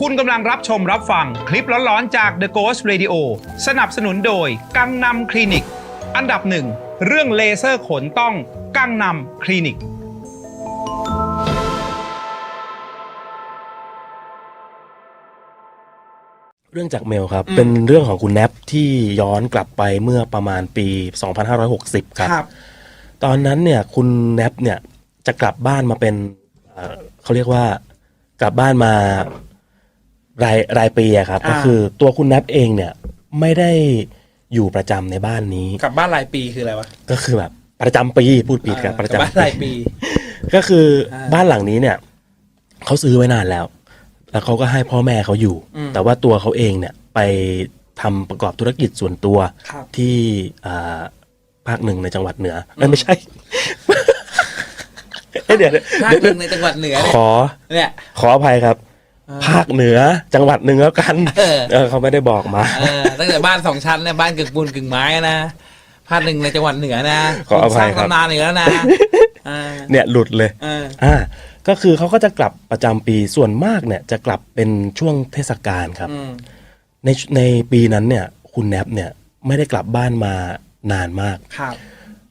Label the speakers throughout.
Speaker 1: คุณกำลังรับชมรับฟังคลิปร้อนๆจาก The Ghost Radio สนับสนุนโดยกังนำคลินิก อันดับหนึ่งเรื่องเลเซอร์ขนต้องกังนำคลินิก
Speaker 2: เรื่องจากเมลครับ เป็นเรื่องของคุณแนปที่ย้อนกลับไปเมื่อประมาณปี 2560 ครับ ตอนนั้นเนี่ยคุณแนปเนี่ยจะกลับบ้านมาเป็นเอ่อเขาเรียกว่ากลับบ้านมา รายรายปีอะครับ
Speaker 3: อ่า
Speaker 2: ก็คือตัวคุณแนปเองเนี่ยไม่ได้อยู่ประจำในบ้านนี้
Speaker 3: กลับบ้านรายปีคืออะไรวะ
Speaker 2: ก็คือแบบประจำปีพูดผิดครับ
Speaker 3: เออ
Speaker 2: ประ
Speaker 3: กลับบ้าน
Speaker 2: จำปี
Speaker 3: รายปี
Speaker 2: ก็คืออา บ้านหลังนี้เนี่ยเขาซื้อไว้นานแล้ว แล้วเขาก็ให้พ่อแม่เขาอยู่
Speaker 3: อืม
Speaker 2: แต่ว่าตัวเขาเองเนี่ยไปทำประกอบธุรกิจส่วนตัว
Speaker 3: ครับ
Speaker 2: ที่อ่าภาคหนึ่งในจังหวัดเหนือเอ้ยไม่ใช่ เอ้ยเดี๋ยวเดี๋ยว
Speaker 3: ภาคหนึ่งในจังหวัดเหนือ
Speaker 2: ข
Speaker 3: เนี่ย
Speaker 2: อ
Speaker 3: เนี่ย
Speaker 2: ขออภัยครับ ภาคเหนือจังหวัดหนึ่งแล้วกัน
Speaker 3: เออ
Speaker 2: เออเขาไม่ได้บอกมา
Speaker 3: เออตั้งแต่บ้านสองชั้นเนี่ยบ้านกึ่งปูนกึ่งไม้นะภาคหนึ่งในจังหวัดเหนือนะ
Speaker 2: ขออภัย
Speaker 3: สร้าง
Speaker 2: ครับ
Speaker 3: ตำนานอีกแล้วนะอ่า
Speaker 2: เนี่ยหลุดเลย
Speaker 3: เออ
Speaker 2: อ่าก็คือเขาก็จะกลับประจำปีส่วนมากเนี่ยจะกลับเป็นช่วงเทศกาลครับ
Speaker 3: อืม
Speaker 2: ในในปีนั้นเนี่ย คุณแนบเนี่ยไม่ได้กลับบ้านมานานมาก
Speaker 3: ครับ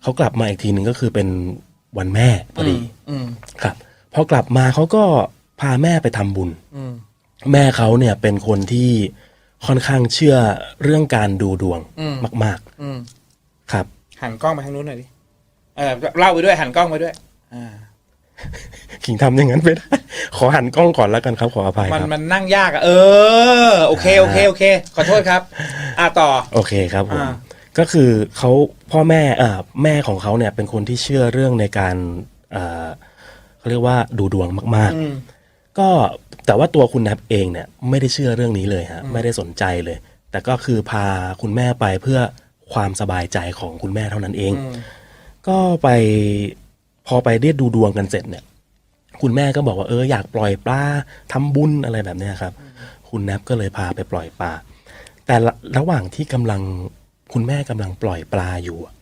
Speaker 2: เขากลับมาอีกทีหนึ่งก็คือเป็นวันแม่พอดี
Speaker 3: อืม
Speaker 2: ครับพอกลับมาเขาก็พาแม่ไปทำบุญ
Speaker 3: อืม
Speaker 2: แม่เขาเนี่ยเป็นคนที่ค่อนข้างเชื่อเรื่องการดูดวง
Speaker 3: อืม
Speaker 2: มาก
Speaker 3: อืม
Speaker 2: ๆครับ
Speaker 3: หันกล้องไปทางนู้นหน่อยดิเออเล่าไปด้วยหันกล้องไปด้วยอ่า
Speaker 2: ขิงทำอย่างนั้นไม่ได้ขอหันกล้องก่อนแล้วกันครับ ขออภัย
Speaker 3: มัน
Speaker 2: ครับ
Speaker 3: มันนั่งยากอะเออ โอเคโอเคโอเค ขอโทษครับ อ่าต่อ
Speaker 2: โอเคครับผม
Speaker 3: อ่า
Speaker 2: ก็คือเขาพ่อแม่เอ่อแม่ของเขาเนี่ยเป็นคนที่เชื่อเรื่องในการเอ่อเขาเรียกว่าดูดวงมาก
Speaker 3: อืม
Speaker 2: ๆ ก็แต่ว่าตัวคุณแนบเองเนี่ยไม่ได้เชื่อเรื่องนี้เลยฮะไม่ได้สนใจเลย แต่ก็คือพาคุณแม่ไปเพื่อความสบายใจของคุณแม่เท่านั้นเอง
Speaker 3: อืม
Speaker 2: ก็ไปพอไปเรียกดูดวงกันเสร็จเนี่ย คุณแม่ก็บอกว่าเอออยากปล่อยปลาทำบุญอะไรแบบเนี้ยครับ คุณแนบก็เลยพาไปปล่อยปลาแต่ละระหว่างที่กำลังคุณแม่กำลังปล่อยปลาอยู่อะ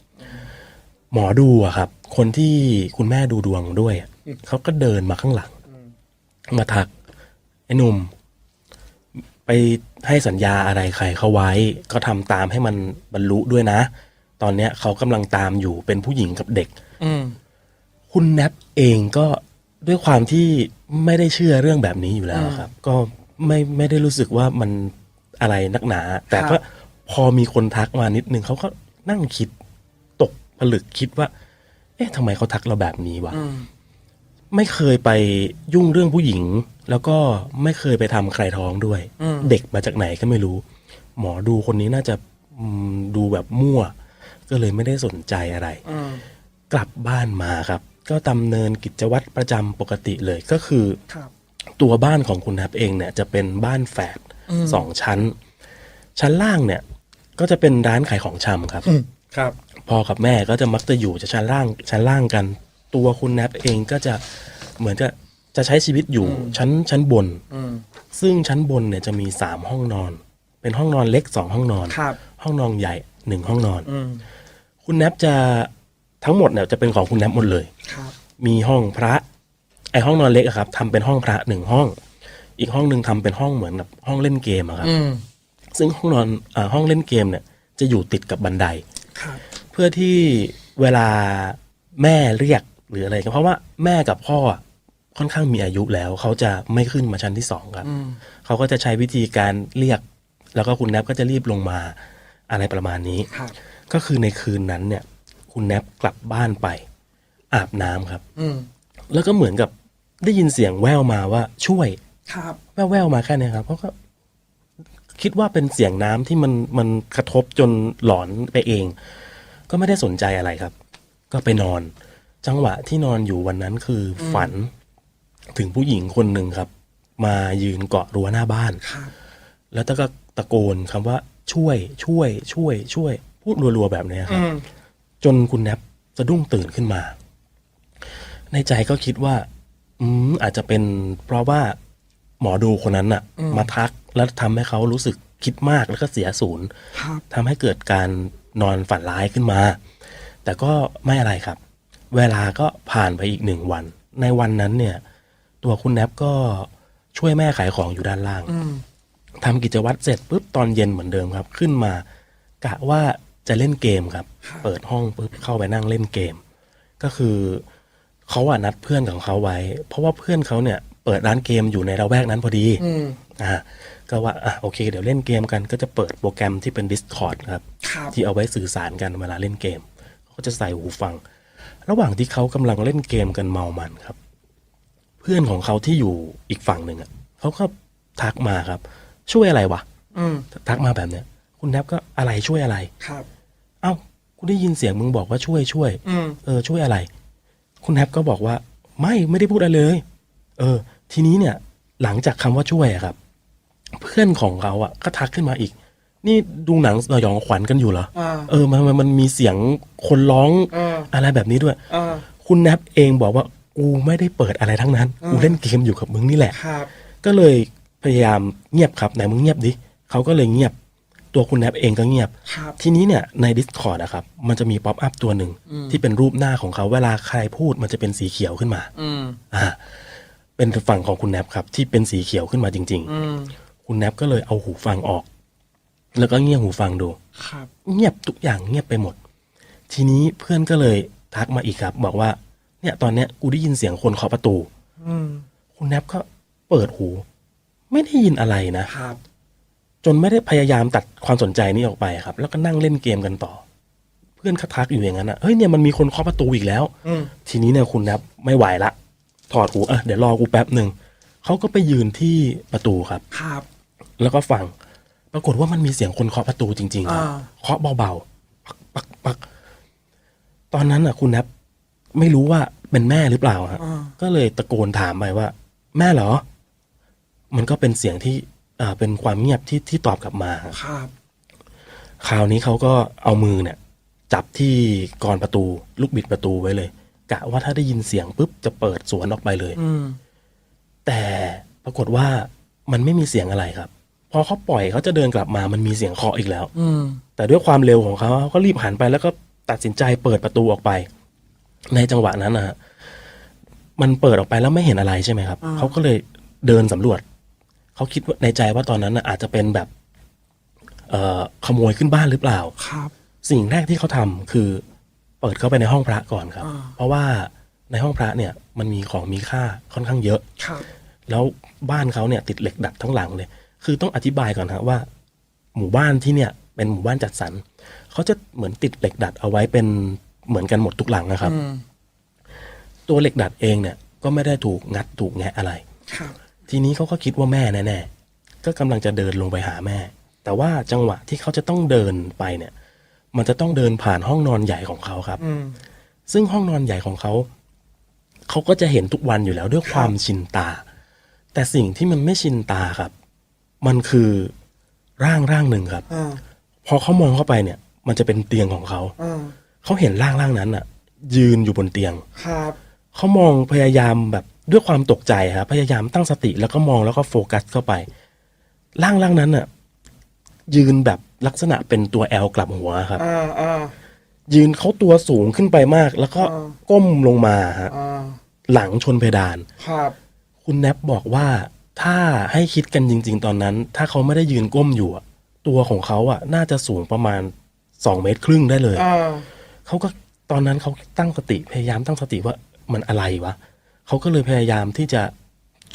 Speaker 2: หมอดูอะครับ คนที่คุณแม่ดูดวงด้วยอะเขาก็เดินมาข้างหลัง มาทักไอ้หนุ่ม ไปให้สัญญาอะไรใครเขาไว้ ก็ทำตามให้มันบรรลุด้วยนะ ตอนเนี้ยเขากำลังตามอยู่เป็นผู้หญิงกับเด็ก
Speaker 3: อืม
Speaker 2: คุณแนปเองก็ด้วยความที่ไม่ได้เชื่อเรื่องแบบนี้อยู่แล้วครับ ก็ไม่ไม่ได้รู้สึกว่ามันอะไรนักหนา แต่ก็พอมีคนทักมานิดนึงเขาก็นั่งคิดตกผลึกคิดว่า เอ๊ะทำไมเขาทักเราแบบนี้วะ
Speaker 3: อืม
Speaker 2: ไม่เคยไปยุ่งเรื่องผู้หญิง แล้วก็ไม่เคยไปทำใครท้องด้วย
Speaker 3: อืม
Speaker 2: เด็กมาจากไหนก็ไม่รู้ หมอดูคนนี้น่าจะอืมดูแบบมั่ว ก็เลยไม่ได้สนใจอะไร
Speaker 3: อืม
Speaker 2: กลับบ้านมาครับ ก็ดำเนินกิจวัตรประจำปกติเลยก็คือ
Speaker 3: ครับ
Speaker 2: ตัวบ้านของคุณแฮปเองเนี่ยจะเป็นบ้านแฝด
Speaker 3: อืม
Speaker 2: สองชั้น ชั้นล่างเนี่ย ก็จะเป็นร้านขายของชำครับ
Speaker 3: ครับ
Speaker 2: พ่อกับแม่ก็จะมักจะอยู่จะชั้นล่างชั้นล่างกัน ตัวคุณแนปเองก็จะเหมือนจะจะใช้ชีวิตอยู่ชั้นชั้นบน
Speaker 3: อืม
Speaker 2: ซึ่งชั้นบนเนี่ยจะมีสามห้องนอน เป็นห้องนอนเล็กสองห้องนอน
Speaker 3: ครับ
Speaker 2: ห้องนอนใหญ่หนึ่งห้องนอน
Speaker 3: อืม
Speaker 2: คุณแนปจะทั้งหมดเนี่ยจะเป็นของคุณแนปหมดเลย
Speaker 3: ครับ
Speaker 2: มีห้องพระ ไอห้องนอนเล็กอะครับทำเป็นห้องพระหนึ่งห้อง อีกห้องหนึ่งทำเป็นห้องเหมือนแบบห้องเล่นเกมอะครับ
Speaker 3: อืม
Speaker 2: ซึ่งห้องนอนอาห้องเล่นเกมเนี่ยจะอยู่ติดกับบันได
Speaker 3: ครับ
Speaker 2: เพื่อที่เวลาแม่เรียก หรืออะไรก็เพราะว่าแม่กับพ่ออะค่อนข้างมีอายุแล้ว เขาจะไม่ขึ้นมาชั้นที่สองครับ
Speaker 3: อืม
Speaker 2: เขาก็จะใช้วิธีการเรียก แล้วก็คุณแนบก็จะรีบลงมาอะไรประมาณนี้
Speaker 3: ครับ
Speaker 2: ก็คือในคืนนั้นเนี่ย คุณแนบกลับบ้านไป อาบน้ำครับ
Speaker 3: อืม
Speaker 2: แล้วก็เหมือนกับได้ยินเสียงแว่วมาว่าช่วย
Speaker 3: ครับ
Speaker 2: แว่วๆมาแค่เนี้ยครับเขาก็คิดว่าเป็นเสียงน้ำที่มันมันกระทบจนหลอนไปเอง ก็ไม่ได้สนใจอะไรครับ ก็ไปนอน จังหวะที่นอนอยู่วันนั้นคืออฝันถึงผู้หญิงคนหนึ่งครับ มายืนเกาะรั้วหน้าบ้าน
Speaker 3: ครับ
Speaker 2: แล้วก็ตะโกนคำว่าช่วยช่วย ช่วย ช่วย พูดรัวๆแบบเนี้ยครับ
Speaker 3: อืม
Speaker 2: จนคุณแนบสะดุ้งตื่นขึ้นมา ในใจก็คิดว่า อืมอาจจะเป็นเพราะว่าหมอดูคนนั้นน่ะ มาทักแล้วทำให้เขารู้สึกคิดมากแล้วก็เสียศูนย์
Speaker 3: ครับ
Speaker 2: ทำให้เกิดการนอนฝันร้ายขึ้นมา แต่ก็ไม่อะไรครับ เวลาก็ผ่านไปอีกหนึ่งวัน ในวันนั้นเนี่ย ตัวคุณแนบก็ช่วยแม่ขายของอยู่ด้านล่าง
Speaker 3: อืม
Speaker 2: ทำกิจวัตรเสร็จปุ๊บตอนเย็นเหมือนเดิมครับ ขึ้นมากะว่าจะเล่นเกมครับ เปิดห้องปุ๊บเข้าไปนั่งเล่นเกม ก็คือเขาอะนัดเพื่อนของเขาไว้ เพราะว่าเพื่อนเขาเนี่ย เปิดร้านเกมอยู่ในระแวกนั้นพอดี
Speaker 3: อืม
Speaker 2: อ่าก็ว่าอะโอเค เดี๋ยวเล่นเกมกันก็จะเปิดโปรแกรมที่เป็น Discord ครับ
Speaker 3: ครับ
Speaker 2: ที่เอาไว้สื่อสารกันเวลาเล่นเกมเขาก็จะใส่หูฟัง ระหว่างที่เขากำลังเล่นเกมกันเมามันครับ เพื่อนของเขาที่อยู่อีกฝั่งหนึ่งอะเขาก็ทักมาครับ ช่วยอะไรวะ
Speaker 3: อืม
Speaker 2: ทักมาแบบเนี้ย คุณแนบก็อะไรช่วยอะไร
Speaker 3: ครับ
Speaker 2: เอ้ากูได้ยินเสียงมึงบอกว่าช่วยช่วย
Speaker 3: อืม
Speaker 2: เออ ช่วยอะไร คุณแนบก็บอกว่า ไม่ไม่ได้พูดอะไรเลย เออ ทีนี้เนี่ย หลังจากคำว่าช่วยอะครับ เพื่อนของเขาอะก็ทักขึ้นมาอีก นี่ดูหนังสยองขวัญกันอยู่เหรอ
Speaker 3: อ่า
Speaker 2: เออมันมันมันมีเสียงคนร้อง
Speaker 3: อ่า
Speaker 2: อะไรแบบนี้ด้วย
Speaker 3: อ่า
Speaker 2: คุณแนบเองบอกว่ากูไม่ได้เปิดอะไรทั้งนั้น
Speaker 3: อืม
Speaker 2: กูเล่นเกมอยู่กับมึงนี่แหละ
Speaker 3: ครับ
Speaker 2: ก็เลยพยายามเงียบครับไหนมึงเงียบดิเขาก็เลยเงียบ ตัวคุณแนบเองก็เงียบ
Speaker 3: ครับ
Speaker 2: ทีนี้เนี่ยใน Discord นะครับ มันจะมีป๊อปอัพตัวหนึ่ง
Speaker 3: อืม
Speaker 2: ที่เป็นรูปหน้าของเขาเวลาใครพูดมันจะเป็นสีเขียวขึ้นมา
Speaker 3: อืม
Speaker 2: อ่า เป็นฝั่งของคุณแนบครับ ที่เป็นสีเขียวขึ้นมาจริง
Speaker 3: อืม
Speaker 2: ๆ คุณแนบก็เลยเอาหูฟังออก แล้วก็เงี่ยหูฟังดู
Speaker 3: ครับ
Speaker 2: เงียบทุกอย่างเงียบไปหมด ทีนี้เพื่อนก็เลยทักมาอีกครับ บอกว่า เนี่ยตอนเนี้ยกูได้ยินเสียงคนเคาะประตู
Speaker 3: อืม
Speaker 2: คุณแนบก็เปิดหู ไม่ได้ยินอะไรนะ
Speaker 3: ครับ
Speaker 2: จนไม่ได้พยายามตัดความสนใจนี้ออกไปครับ แล้วก็นั่งเล่นเกมกันต่อ เพื่อนก็ทักอยู่อย่างนั้นอะเฮ้ยเนี่ยมันมีคนเคาะประตูอีกแล้ว
Speaker 3: อืม
Speaker 2: ทีนี้เนี่ยคุณแนบไม่ไหวละ ถอดหูเออเดี๋ยวรอกูแป๊บหนึ่งเขาก็ไปยืนที่ประตูครับ
Speaker 3: ครับ
Speaker 2: แล้วก็ฟัง ปรากฏว่ามันมีเสียงคนเคาะประตูจริงๆครับ
Speaker 3: อ่า
Speaker 2: เคาะเบาๆปักปักปักตอนนั้นอะ คุณแนบไม่รู้ว่าเป็นแม่หรือเปล่าฮะ
Speaker 3: อ่า
Speaker 2: ก็เลยตะโกนถามไปว่า แม่เหรอ มันก็เป็นเสียงที่อ่าเป็นความเงียบที่ที่ตอบกลับมาฮะ
Speaker 3: ครับ
Speaker 2: คราวนี้เขาก็เอามือเนี่ย จับที่กรอนประตู ลูกบิดประตูไว้เลยกะว่าถ้าได้ยินเสียงปุ๊บจะเปิดสวนออกไปเลย
Speaker 3: อืม
Speaker 2: แต่ปรากฏว่ามันไม่มีเสียงอะไรครับ พอเขาปล่อยเขาจะเดินกลับมามันมีเสียงเคาะอีกแล้ว
Speaker 3: อืม
Speaker 2: แต่ด้วยความเร็วของเขาเขาก็รีบหันไปแล้วก็ตัดสินใจเปิดประตูออกไป ในจังหวะนั้นนะฮะมันเปิดออกไปแล้วไม่เห็นอะไรใช่ไหมครับ
Speaker 3: อ่า
Speaker 2: เขาก็เลยเดินสำรวจ เขาคิดว่าในใจว่าตอนนั้นนะอาจจะเป็นแบบ เอ่อขโมยขึ้นบ้านหรือเปล่า
Speaker 3: ครับ
Speaker 2: สิ่งแรกที่เขาทำคือเปิดเข้าไปในห้องพระก่อนครับ
Speaker 3: อ่า
Speaker 2: เพราะว่าในห้องพระเนี่ย มันมีของมีค่าค่อนข้างเยอะ
Speaker 3: ครับ
Speaker 2: แล้วบ้านเขาเนี่ย ติดเหล็กดัดทั้งหลังเลย คือต้องอธิบายก่อนฮะว่า หมู่บ้านที่เนี่ย เป็นหมู่บ้านจัดสรรเขาจะเหมือนติดเหล็กดัดเอาไว้เป็นเหมือนกันหมดทุกหลังนะครับ
Speaker 3: อืม
Speaker 2: ตัวเหล็กดัดเองเนี่ย ก็ไม่ได้ถูกงัดถูกแงะอะไร
Speaker 3: ครับ
Speaker 2: ทีนี้เขาก็คิดว่าแม่แน่ๆก็กำลังจะเดินลงไปหาแม่ แต่ว่าจังหวะที่เขาจะต้องเดินไปเนี่ย มันจะต้องเดินผ่านห้องนอนใหญ่ของเขาครับ
Speaker 3: อืม
Speaker 2: ซึ่งห้องนอนใหญ่ของเขาเขาก็จะเห็นทุกวันอยู่แล้วด้วยความชินตา แต่สิ่งที่มันไม่ชินตาครับ มันคือร่างร่างหนึ่งครับ
Speaker 3: อ่า
Speaker 2: พอเขามองเข้าไปเนี่ย มันจะเป็นเตียงของเขา
Speaker 3: อ่า
Speaker 2: เขาเห็นร่างร่างนั้นอะยืนอยู่บนเตียง
Speaker 3: ครับ
Speaker 2: เขามองพยายามแบบด้วยความตกใจครับพยายามตั้งสติแล้วก็มองแล้วก็โฟกัสเข้าไป ร่างร่างนั้นอะ ยืนแบบลักษณะเป็นตัวแอลกลับหัวครับ
Speaker 3: อ่าอ่า
Speaker 2: ยืนเขาตัวสูงขึ้นไปมาก แล้วก็
Speaker 3: อ่า
Speaker 2: ก้มลงมาฮะ
Speaker 3: อ่า
Speaker 2: หลังชนเพดาน
Speaker 3: ครับ
Speaker 2: คุณแนบบอกว่า ถ้าให้คิดกันจริง ๆ ตอนนั้น ถ้าเขาไม่ได้ยืนก้มอยู่อะตัวของเขาอะน่าจะสูงประมาณสองเมตรครึ่งได้เลย
Speaker 3: อ่า
Speaker 2: เขาก็ตอนนั้นเขาตั้งสติพยายามตั้งสติว่ามันอะไรวะเขาก็เลยพยายามที่จะ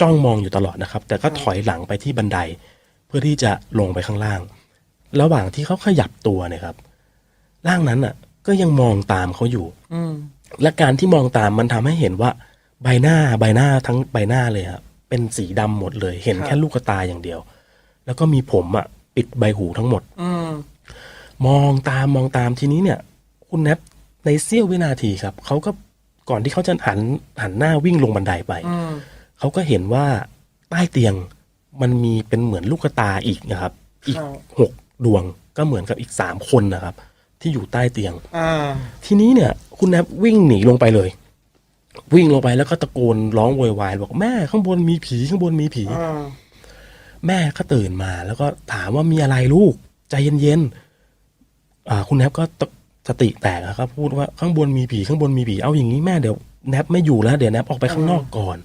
Speaker 2: จ้องมองอยู่ตลอดนะครับ แต่ก็ถอยหลังไปที่บันได เพื่อที่จะลงไปข้างล่าง ระหว่างที่เขาขยับตัวเนี่ยครับ ร่างนั้นอะ ก็ยังมองตามเขาอยู่
Speaker 3: อืม
Speaker 2: และการที่มองตามมันทำให้เห็นว่า ใบหน้าใบหน้าทั้งใบหน้าเลยครับ เป็นสีดำหมดเลย เห็น
Speaker 3: ครับ
Speaker 2: แค่ลูกตาอย่างเดียว แล้วก็มีผมอะ ปิดใบหูทั้งหมด
Speaker 3: อืม
Speaker 2: มองตามมองตามทีนี้เนี่ย คุณแนบในเสี้ยววินาทีครับเขาก็ก่อนที่เขาจะหันหันหน้าวิ่งลงบันไดไป
Speaker 3: อืม
Speaker 2: เขาก็เห็นว่าใต้เตียงมันมีเป็นเหมือนลูกตาอีกนะครับ อีก
Speaker 3: ครับ
Speaker 2: หกดวงก็เหมือนกับอีกสามคนนะครับ ที่อยู่ใต้เตียง
Speaker 3: อ่า
Speaker 2: ทีนี้เนี่ย คุณแนบวิ่งหนีลงไปเลย วิ่งลงไปแล้วก็ตะโกนร้องโวยวายบอกแม่ข้างบนมีผีข้างบนมีผี
Speaker 3: อ่า
Speaker 2: แม่ก็ตื่นมา แล้วก็ถามว่ามีอะไรลูก ใจเย็นๆอ่า คุณแนบก็ตสติแตกอะครับ พูดว่าข้างบนมีผีข้างบนมีผีเอาอย่างนี้แม่เดี๋ยวแนบไม่อยู่แล้วเดี๋ยวแนบออกไปข้างนอกก่อน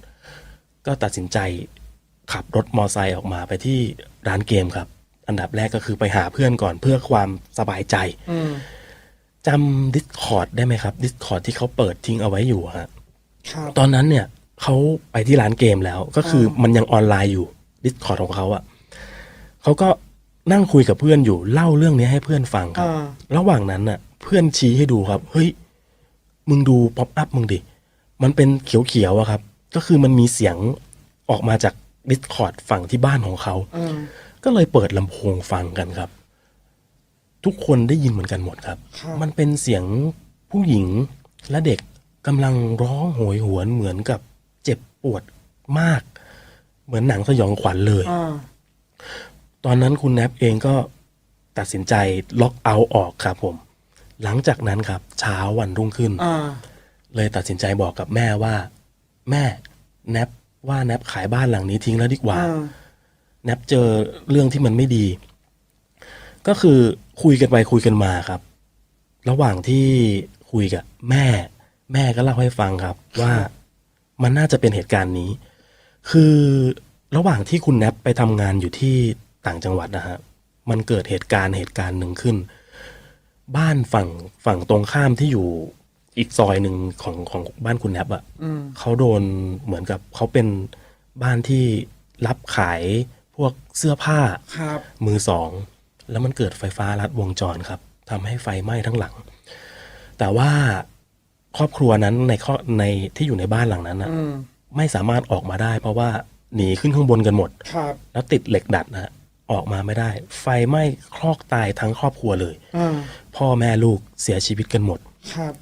Speaker 2: ก็ตัดสินใจขับรถมอไซค์ออกมาไปที่ร้านเกมครับ อันดับแรกก็คือไปหาเพื่อนก่อนเพื่อความสบายใจ
Speaker 3: อืม
Speaker 2: จำ Discord ได้ไหมครับ Discord ที่เขาเปิดทิ้งเอาไว้อยู่ฮะ
Speaker 3: ครับ
Speaker 2: ตอนนั้นเนี่ยเขาไปที่ร้านเกมแล้ว ก็คือมันยังออนไลน์อยู่ Discord ของเขาอะเขาก็นั่งคุยกับเพื่อนอยู่เล่าเรื่องนี้ให้เพื่อนฟังครับ
Speaker 3: อ่า
Speaker 2: ระหว่างนั้นน่ะ เพื่อนชี้ให้ดูครับ เฮ้ย มึงดูป๊อปอัพมึงดิ มันเป็นเขียวๆอะครับ ก็คือมันมีเสียงออกมาจาก Discord ฝั่งที่บ้านของเขา
Speaker 3: อืม
Speaker 2: ก็เลยเปิดลำโพงฟังกันครับ ทุกคนได้ยินเหมือนกันหมดครับ
Speaker 3: ครับ
Speaker 2: มันเป็นเสียงผู้หญิงและเด็ก กำลังร้องโหยหวนเหมือนกับเจ็บปวดมาก เหมือนหนังสยองขวัญเลย
Speaker 3: อ่า
Speaker 2: ตอนนั้นคุณแนบเองก็ตัดสินใจล็อกเอาท์ออกครับผม หลังจากนั้นครับ เช้าวันรุ่งขึ้น
Speaker 3: อ่า
Speaker 2: เลยตัดสินใจบอกกับแม่ว่า แม่แนบว่าแนบขายบ้านหลังนี้ทิ้งแล้วดีกว่า
Speaker 3: อ่า
Speaker 2: แนบเจอเรื่องที่มันไม่ดี ก็คือคุยกันไปคุยกันมาครับ ระหว่างที่คุยกับแม่ แม่ก็เล่าให้ฟังครับ ว่ามันน่าจะเป็นเหตุการณ์นี้ คือระหว่างที่คุณแนบไปทำงานอยู่ที่ต่างจังหวัดนะฮะมันเกิดเหตุการณ์เหตุการณ์หนึ่งขึ้น บ้านฝั่งฝั่งตรงข้ามที่อยู่อีกซอยหนึ่งของของบ้านคุณแนบอะ
Speaker 3: อืม
Speaker 2: เขาโดนเหมือนกับเขาเป็นบ้านที่รับขายพวกเสื้อผ้า
Speaker 3: ครับ
Speaker 2: มือสอง แล้วมันเกิดไฟฟ้าลัดวงจรครับทำให้ไฟไหม้ทั้งหลัง แต่ว่า ครอบครัวนั้นในข้อในที่อยู่ในบ้านหลังนั้นนะ
Speaker 3: อืม
Speaker 2: ไม่สามารถออกมาได้ เพราะว่าหนีขึ้นข้างบนกันหมด
Speaker 3: ครับ
Speaker 2: แล้วติดเหล็กดัดนะฮะออกมาไม่ได้ ไฟไหม้คลอกตายทั้งครอบครัวเลย
Speaker 3: อ่า
Speaker 2: พ่อแม่ลูกเสียชีวิตกันหมด
Speaker 3: ครับ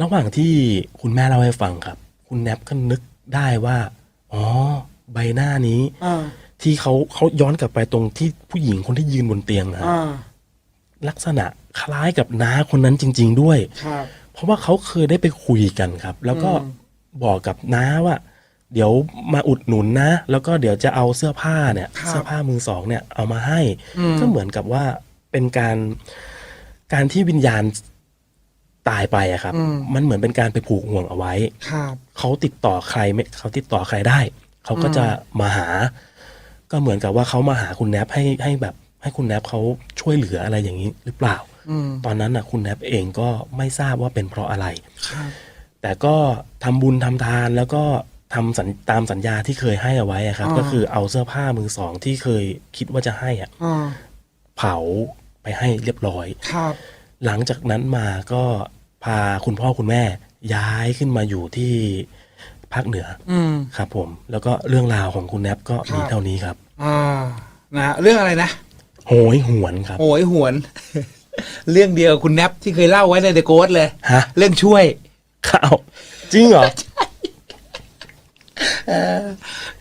Speaker 2: ระหว่างที่คุณแม่เล่าให้ฟังครับ คุณแนบก็นึกได้ว่า อ๋อ ใบหน้านี้
Speaker 3: อ่า
Speaker 2: ที่เขาเขาย้อนกลับไปตรงที่ผู้หญิงคนที่ยืนบนเตียงนะฮะ
Speaker 3: อ่า
Speaker 2: ลักษณะคล้ายกับน้าคนนั้นจริง ๆ ด้วย
Speaker 3: ครับ
Speaker 2: เพราะว่าเขาเคยได้ไปคุยกันครับ แล้วก็
Speaker 3: อืม
Speaker 2: บอกกับน้าว่า เดี๋ยวมาอุดหนุนนะ แล้วก็เดี๋ยวจะเอาเสื้อผ้าเนี่ย เสื้อผ้ามือสองเนี่ยเอามาให้
Speaker 3: อืม
Speaker 2: ก็เหมือนกับว่าเป็นการการที่วิญญาณตายไปอะครับ
Speaker 3: อืม
Speaker 2: มันเหมือนเป็นการไปผูกห่วงเอาไว้
Speaker 3: ครับ
Speaker 2: เขาติดต่อใครไม่เขาติดต่อใครได้ เขาก็จะมาหา ก็เหมือนกับว่าเขามาหาคุณแนบให้ให้แบบ ให้คุณแนบเขาช่วยเหลืออะไรอย่างนี้หรือเปล่า
Speaker 3: อืม
Speaker 2: ตอนนั้นน่ะคุณแนบเองก็ไม่ทราบว่าเป็นเพราะอะไร
Speaker 3: ครับ
Speaker 2: แต่ก็ทำบุญทำทานแล้วก็ทำสัญตามสัญญาที่เคยให้เอาไว้อะครับ
Speaker 3: อ่า
Speaker 2: ก็คือเอาเสื้อผ้ามือสองที่เคยคิดว่าจะให้อะ
Speaker 3: อ่า
Speaker 2: เผาไปให้เรียบร้อย
Speaker 3: ครับ
Speaker 2: หลังจากนั้นมาก็พาคุณพ่อคุณแม่ย้ายขึ้นมาอยู่ที่ภาคเหนือ
Speaker 3: อืม
Speaker 2: ครับ ผม แล้วก็เรื่องราวของคุณแนบก็มี
Speaker 3: ครับ
Speaker 2: เท่านี้ครับ
Speaker 3: อ่านะเรื่องอะไรนะ
Speaker 2: โหยหวนครับ
Speaker 3: โหยหวน เรื่องเดียวกับคุณแนบที่เคยเล่าไว้ในเดอะโกสเลย
Speaker 2: ฮะ
Speaker 3: เรื่องช่วย
Speaker 2: ข้าวจริงเหรอ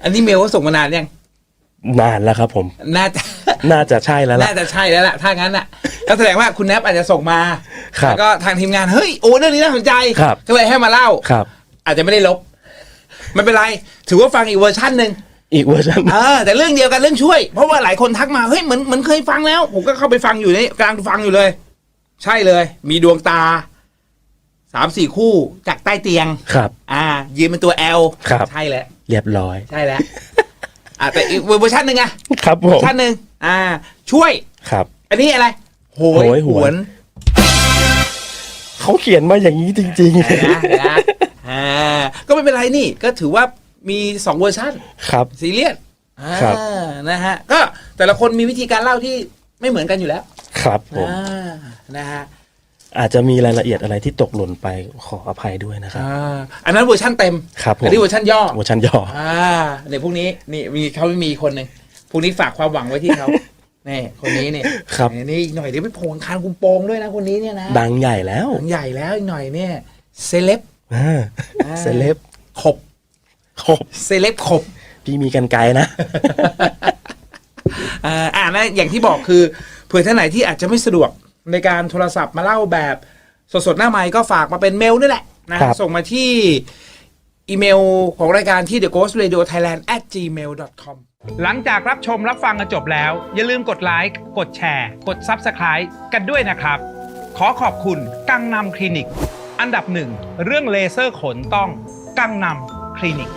Speaker 3: อันนี้เมลก็ส่งมานานยัง
Speaker 2: นานแล้วครับผม
Speaker 3: น่าจะ
Speaker 2: น่าจะใช่แล้วล่ะ
Speaker 3: น่าจะใช่แล้วล่ะถ้างั้นอะก็แสดงว่าคุณแนบอาจจะส่งมา
Speaker 2: ครับ
Speaker 3: แล้วก็ทางทีมงานเฮ้ยโอ้เรื่องนี้น่าสนใจ
Speaker 2: ครับ
Speaker 3: ก็เลยให้มาเล่า
Speaker 2: ครับ
Speaker 3: อาจจะไม่ได้ลบ ไม่เป็นไร ถือว่าฟังอีกเวอร์ชันหนึ่ง
Speaker 2: อีกเวอร์ชัน
Speaker 3: เออแต่เรื่องเดียวกันเรื่องช่วย เพราะว่าหลายคนทักมาเฮ้ยเหมือนเหมือนเคยฟังแล้ว ผมก็เข้าไปฟังอยู่นี่กำลังฟังอยู่เลย ใช่เลย มีดวงตาสามสี่คู่จากใต้เตียง
Speaker 2: ครับ
Speaker 3: อ่า ยืนเป็นตัวแอล
Speaker 2: ครับ
Speaker 3: ใช่แล้ว
Speaker 2: เรียบร้อย
Speaker 3: ใช่แล้วอ่าแต่อีกเวอร์ชันหนึ่งอะ
Speaker 2: ครับผ
Speaker 3: เวอ
Speaker 2: ม
Speaker 3: ร์ชันหนึ่งอ่า ช่วย
Speaker 2: ครับ
Speaker 3: อันนี้อะไรโห
Speaker 2: โห
Speaker 3: ย
Speaker 2: ย
Speaker 3: ห
Speaker 2: ห
Speaker 3: ว
Speaker 2: วนนเขาเขียนมาอย่างนี้จริง
Speaker 3: นะนะอ่าก็ไม่เป็นไรนี่ ก็ถือว่า มีสองเวอร์ชัน
Speaker 2: ๆครับ
Speaker 3: ซีเรียสอ่า
Speaker 2: ครับ
Speaker 3: นะฮะก็แต่ละคนมีวิธีการเล่าที่ไม่เหมือนกันอยู่แล้ว
Speaker 2: ครับผม
Speaker 3: อ่านะฮะ
Speaker 2: อาจจะมีรายละเอียดอะไรที่ตกหล่นไปขออภัยด้วยนะครับ
Speaker 3: อ่าอันนั้นเวอร์ชันเต็ม
Speaker 2: ครับผม
Speaker 3: อันนี้เวอร์ชันย่อ
Speaker 2: เวอร์ชันย่อ
Speaker 3: อ่าเดี๋ยวพรุ่งนี้นี่มีเขามีคนหนึ่งพรุ่งนี้ฝากความหวังไว้ที่เขา นี่คนนี้นี่
Speaker 2: ครับ
Speaker 3: นี่อีกหน่อยเดี๋ยวไปโผล่คานคุมโปงด้วยนะคนนี้เนี่ยนะ
Speaker 2: ดังใหญ่แล้ว
Speaker 3: หลังใหญ่แล้วอีกหน่อยเนี่ยเซเลบ
Speaker 2: อ่า
Speaker 3: อ่า
Speaker 2: เซเลบ
Speaker 3: ขบ
Speaker 2: ครบ
Speaker 3: เซเลบขบ
Speaker 2: พี่มีกันไกลนะ
Speaker 3: อ่าอ่านะอย่างที่บอกคือเผื่อท่านไหนที่อาจจะไม่สะดวกในการโทรศัพท์มาเล่าแบบสดๆหน้าไมค์ก็ฝากมาเป็นเมลนี่แหละนะ ครับ ส่งมาที่อีเมลของรายการที่ the ghost radio thailand at gmail com
Speaker 1: หลังจากรับชมรับฟังกันจบแล้ว อย่าลืมกดไลค์กดแชร์ กด Subscribe กันด้วยนะครับ ขอขอบคุณกังนำคลินิก อันดับหนึ่ง เรื่องเลเซอร์ขนต้องกังนำคลินิก